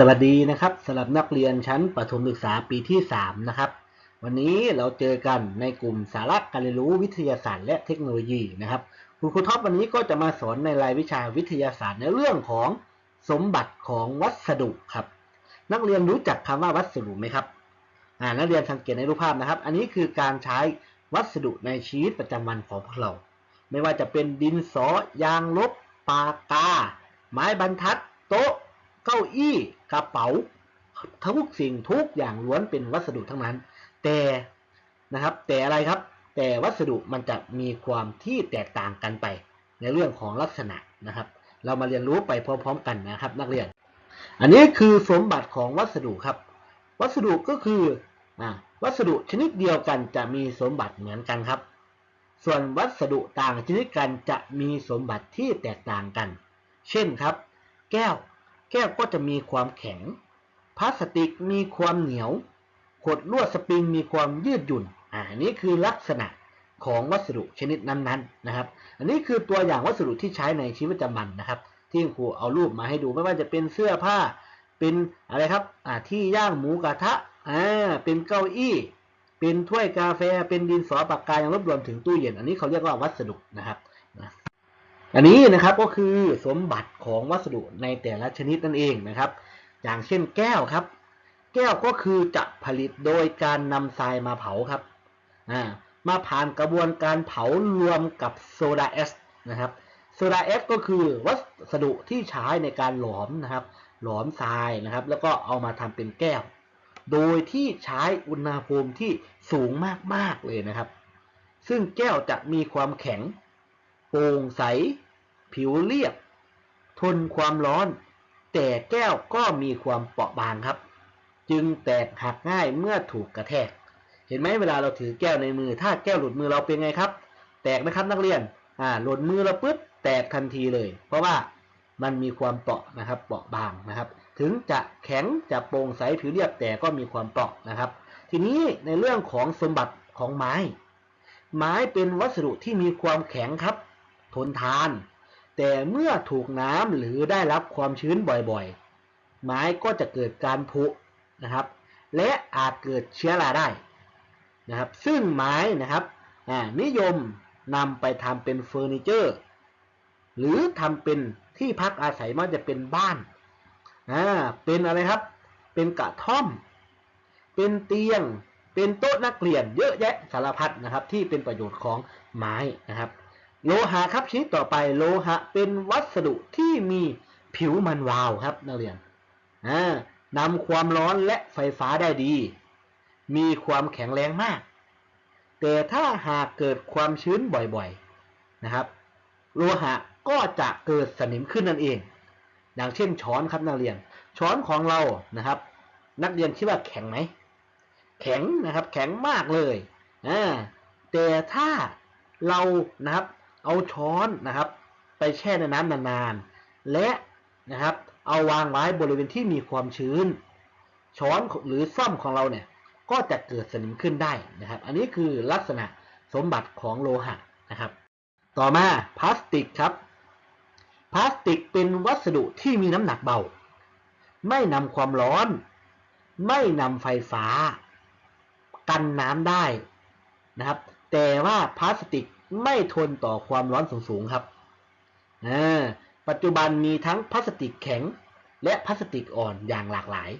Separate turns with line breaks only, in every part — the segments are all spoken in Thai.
สวัสดีนะครับสำหรับนักเรียนชั้นประถมศึกษาปีที่ 3 นะครับ วันนี้เราเจอกันในกลุ่มสาระการเรียนรู้วิทยาศาสตร์และเทคโนโลยีนะครับคุณครูท็อปวันนี้ก็จะมาสอนในรายวิชาวิทยาศาสตร์ในเรื่องของสมบัติของวัสดุครับ นักเรียนรู้จักคำว่าวัสดุไหมครับอ่านักเรียนสังเกตในรูปภาพนะครับ อันนี้คือการใช้วัสดุในชีวิตประจำวันของพวกเรา ไม่ว่าจะเป็นดินสอยางลบปากกา ไม้บรรทัด เก้าอี้กระเป๋า ทุกสิ่งทุกอย่างล้วนเป็นวัสดุทั้งนั้น แต่นะครับ แต่อะไรครับ แต่วัสดุมันจะมีความที่แตกต่างกันไป ในเรื่องของลักษณะนะครับ เรามาเรียนรู้ไปพร้อม ๆ กันนะครับ นักเรียน อันนี้คือสมบัติของวัสดุครับ วัสดุก็คืออวัสดุชนิดเดียวกันจะมีสมบัติเหมือนกันครับส่วนวัสดุต่างชนิดกันจะมีสมบัติที่แตกต่างกัน เช่นครับ แก้ว แก้วก็จะมีความแข็ง พลาสติกมีความเหนียว ขดลวดสปริงมีความยืดหยุ่น อ่านี่คือลักษณะของวัสดุชนิดนั้นๆนะครับ อันนี้คือตัวอย่างวัสดุที่ใช้ในชีวิตประจำวันนะครับ ที่ครูเอารูปมาให้ดูไม่ว่าจะเป็นเสื้อผ้า เป็นอะไรครับอ่าที่ย่างหมูกระทะอ่าเป็นเก้าอี้ เป็นถ้วยกาแฟ เป็นดินสอปากกายังรวบรวมถึงตู้เย็น อันนี้เขาเรียกว่าวัสดุนะครับ อันนี้นะครับก็คือสมบัติของวัสดุในแต่ละชนิดนั่นเองนะครับ อย่างเช่นแก้วครับ แก้วก็คือจะผลิตโดยการนำทรายมาเผาครับมาผ่านกระบวนการเผารวมกับโซดาแอสนะครับโซดาแอสก็คือวัสดุที่ใช้ในการหลอมนะครับ หลอมทรายนะครับ แล้วก็เอามาทำเป็นแก้ว โดยที่ใช้อุณหภูมิที่สูงมากๆเลยนะครับ ซึ่งแก้วจะมีความแข็ง โปร่งใส ผิวเรียบ ทนความร้อน แต่แก้วก็มีความเปราะบางครับ จึงแตกหักง่ายเมื่อถูกกระแทก เห็นไหมเวลาเราถือแก้วในมือ ถ้าแก้วหลุดมือเราเป็นไงครับ แตกนะครับนักเรียนอ่าหลุดมือเราปุ๊บแตกทันทีเลย เพราะว่ามันมีความเปราะนะครับเปราะบางนะครับ ถึงจะแข็งจะโปร่งใสผิวเรียบแต่ก็มีความเปราะนะครับ ทีนี้ในเรื่องของสมบัติของไม้ ไม้เป็นวัสดุที่มีความแข็งครับ ทนทาน แต่เมื่อถูกน้ำหรือได้รับความชื้นบ่อยๆ ไม้ก็จะเกิดการผุนะครับ และอาจเกิดเชื้อราได้นะครับ ซึ่งไม้นะครับนิยมนำไปทำเป็นเฟอร์นิเจอร์ หรือทำเป็นที่พักอาศัยมันจะเป็นบ้านอ่าเป็นอะไรครับ เป็นกระท่อม เป็นเตียง เป็นโต๊ะนักเรียนเยอะแยะสารพัดนะครับ ที่เป็นประโยชน์ของไม้นะครับ โลหะครับชนิดต่อไปโลหะเป็นวัสดุที่มีผิวมันวาวครับนักเรียนนำความร้อนและไฟฟ้าได้ดี มีความแข็งแรงมาก แต่ถ้าหากเกิดความชื้นบ่อยๆนะครับ โลหะก็จะเกิดสนิมขึ้นนั่นเอง อย่างเช่นช้อนครับนักเรียน ช้อนของเรานะครับ นักเรียนคิดว่าแข็งไหม แข็งนะครับ แข็งมากเลยอ่าแต่ถ้าเรานะครับ เอาช้อนนะครับ ไปแช่ในน้ำนานๆ และนะครับ เอาวางไว้บริเวณที่มีความชื้น ช้อนหรือซ่อมของเราเนี่ยก็จะเกิดสนิมขึ้นได้นะครับ อันนี้คือลักษณะสมบัติของโลหะนะครับ ต่อมาพลาสติกครับ พลาสติกเป็นวัสดุที่มีน้ำหนักเบา ไม่นำความร้อน ไม่นำไฟฟ้า กันน้ำได้นะครับ แต่ว่าพลาสติก ไม่ทนต่อความร้อนสูงๆครับปัจจุบันมีทั้งพลาสติกแข็ง และพลาสติกอ่อนอย่างหลากหลาย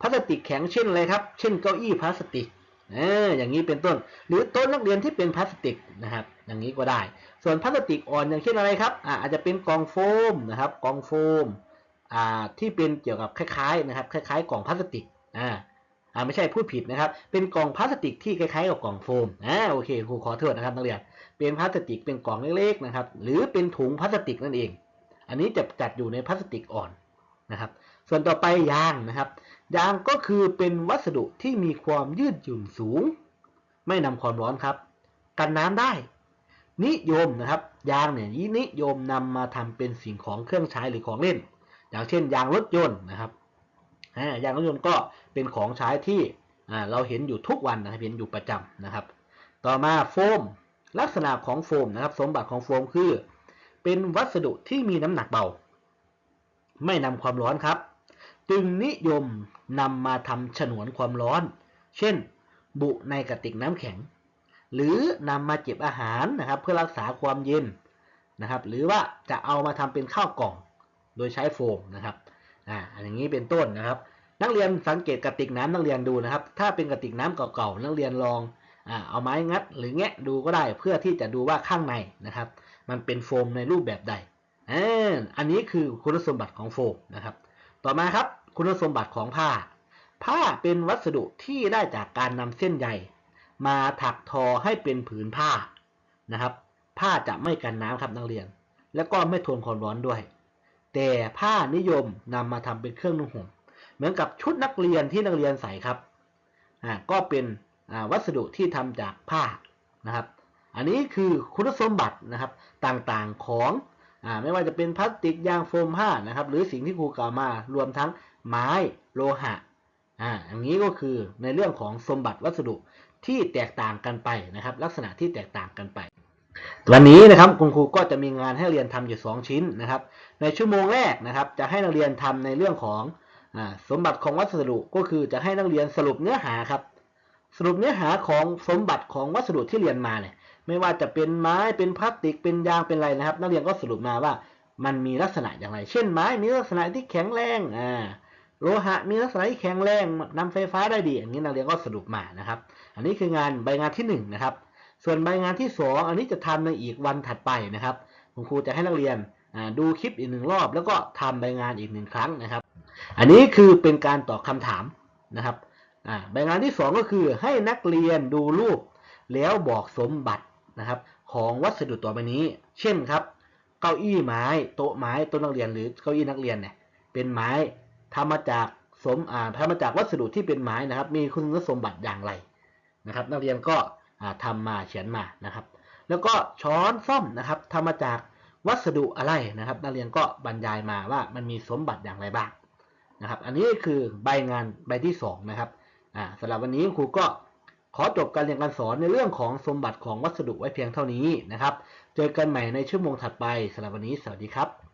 พลาสติกแข็งเช่นอะไรครับ เช่นเก้าอี้พลาสติกออย่างนี้เป็นต้น หรือโต๊ะนักเรียนที่เป็นพลาสติกนะครับ อย่างนี้ก็ได้ ส่วนพลาสติกอ่อนอย่างเช่นอะไรครับอาจจะเป็นกองโฟมนะครับกองโฟมที่เป็นเกี่ยวกับคล้ายๆนะครับ คล้าย ๆกล่องพลาสติกอ่า อ่าไม่ใช่พูดผิดนะครับ เป็นกล่องพลาสติกที่คล้ายๆกับกล่องโฟมอ่าโอเคครูขอโทษนะครับนักเรียนเป็นพลาสติกเป็นกล่องเล็กๆนะครับ หรือเป็นถุงพลาสติกนั่นเอง อันนี้จะจัดอยู่ในพลาสติกอ่อนนะครับ ส่วนต่อไปยางนะครับ ยางก็คือเป็นวัสดุที่มีความยืดหยุ่นสูง ไม่นำความร้อนครับ กันน้ำได้ นิยมนะครับ ยางเนี่ยนิยมนำมาทำเป็นสิ่งของเครื่องใช้หรือของเล่น อย่างเช่น ยางรถยนต์นะครับ ยางรถยนต์ก็เป็นของใช้ที่เราเห็นอยู่ทุกวันนะครับเห็นอยู่ประจำนะครับ ต่อมาโฟมลักษณะของโฟมนะครับ สมบัติของโฟมคือ เป็นวัสดุที่มีน้ำหนักเบา ไม่นำความร้อนครับ จึงนิยมนำมาทำฉนวนความร้อน เช่น บุในกระติกน้ำแข็ง หรือนำมาเก็บอาหารนะครับ เพื่อรักษาความเย็นนะครับ หรือว่าจะเอามาทำเป็นข้าวกล่อง โดยใช้โฟมนะครับ อ่าอย่างนี้เป็นต้นนะครับ นักเรียนสังเกตกระติกน้ำนักเรียนดูนะครับ ถ้าเป็นกระติกน้ำเก่าๆนักเรียนลองอ่าเอาไม้งัด หรือแงะดูก็ได้เพื่อที่จะดูว่าข้างในนะครับ มันเป็นโฟมในรูปแบบใดอ่าอันนี้คือคุณสมบัติของโฟมนะครับ ต่อมาครับคุณสมบัติของผ้า ผ้าเป็นวัสดุที่ได้จากการนำเส้นใยมาถักทอให้เป็นผืนผ้านะครับ ผ้าจะไม่กันน้ำครับนักเรียน และก็ไม่ทนความร้อนด้วย แต่ผ้านิยมนำมาทำเป็นเครื่องนุ่งห่มเหมือนกับชุดนักเรียนที่นักเรียนใส่ครับอ่าก็เป็นอ่าวัสดุที่ทำจากผ้านะครับ อันนี้คือคุณสมบัตินะครับต่างๆของอ่าไม่ว่าจะเป็นพลาสติกยางโฟมผ้านะครับ หรือสิ่งที่ครูกล่าวมารวมทั้งไม้โลหะอ่าอย่างนี้ก็คือในเรื่องของสมบัติวัสดุที่แตกต่างกันไปนะครับ ลักษณะที่แตกต่างกันไป วันนี้นะครับคุณครูก็จะมีงานให้เรียนทำอยู่ 2 ชิ้นนะครับ ในชั่วโมงแรกนะครับ จะให้นักเรียนทำในเรื่องของอสมบัติของวัสดุก็คือจะให้นักเรียนสรุปเนื้อหาครับ สรุปเนื้อหาของสมบัติของวัสดุที่เรียนมาเนี่ยไม่ว่าจะเป็นไม้เป็นพลาสติกเป็นยางเป็นอะไรนะครับ นักเรียนก็สรุปมาว่ามันมีลักษณะอย่างไร เช่นไม้มีลักษณะที่แข็งแรงอ่าโลหะมีลักษณะที่แข็งแรงนำไฟฟ้าได้ดี อย่างนี้นักเรียนก็สรุปมานะครับ อันนี้คืองานใบงานที่หนึ่งนะครับ ส่วนใบงานที่ 2 อันนี้จะทำในอีกวันถัดไปนะครับคุณครูจะให้นักเรียนดูคลิปอีกหนึ่งรอบ แล้วก็ทำใบงานอีกหนึ่งครั้งนะครับ อันนี้คือเป็นการตอบคำถามนะครับใบงานที่ 2 ก็คือให้นักเรียนดูรูป แล้วบอกสมบัตินะครับ ของวัสดุตัวไปนี้ เช่นครับ เก้าอี้ไม้โต๊ะไม้โต๊ะนักเรียนหรือเก้าอี้นักเรียนเนี่ยเป็นไม้ทำมาจากสมทำมาจากวัสดุที่เป็นไม้นะครับ มีคุณสมบัติอย่างไรนะครับ นักเรียนก็ ทำมาเขียนมานะครับ แล้วก็ช้อนซ่อมนะครับทำมาจากวัสดุอะไรนะครับ นักเรียนก็บรรยายมาว่ามันมีสมบัติอย่างไรบ้างนะครับ อันนี้คือใบงานใบที่2นะครับสำหรับวันนี้ครูก็ขอจบการเรียนการสอนในเรื่องของสมบัติของวัสดุไว้เพียงเท่านี้นะครับ เจอกันใหม่ในชั่วโมงถัดไปสำหรับวันนี้สวัสดีครับ